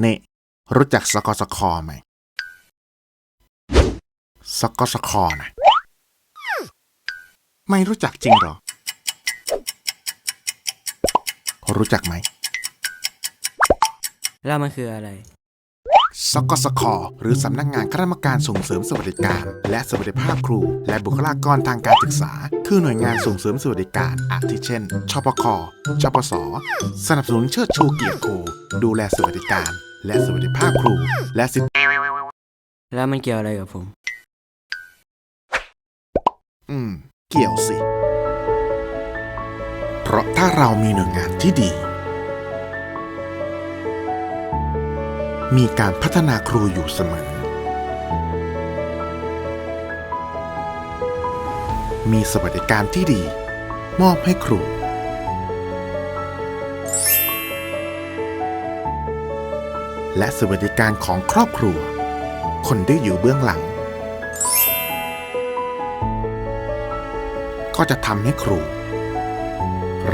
เน่รู้จักสกสคไหมสกสคนะไม่รู้จักจริงเหรอ รู้จักไหม แล้วมันคืออะไร สกสค หรือสำนักงานคณะกรรมการส่งเสริมสวัสดิการ และสวัสดิภาพครู และบุคลากรทางการศึกษา คือหน่วยงานส่งเสริมสวัสดิการอาทิเช่น ชปคชปส สนับสนุนเชิดชูเกียรติครูดูแลสวัสดิการ และสวัสดิภาพครู และสิทธิแล้วมันเกี่ยวอะไรกับผม อืม เกี่ยวสิ เพราะถ้าเรามีหน่วยงานที่ดี มีการพัฒนาครูอยู่เสมอ มีสวัสดิการที่ดี มอบให้ครู และสวัสดิการของครอบครัว คนที่อยู่เบื้องหลัง ก็จะทำให้ครู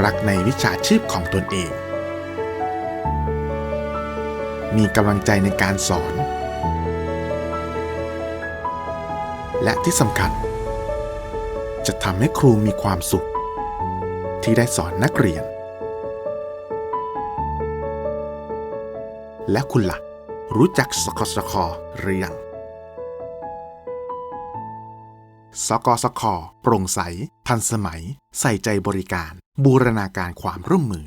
รักในวิชาชีพของตนเอง มีกำลังใจในการสอน และที่สำคัญ จะทำให้ครูมีความสุข ที่ได้สอนนักเรียน และคุณละ่ะ รู้จักสกสคหรือยังสกสคโปร่งใส ทันสมัย ใส่ใจบริการ บูรณาการความร่วมมือ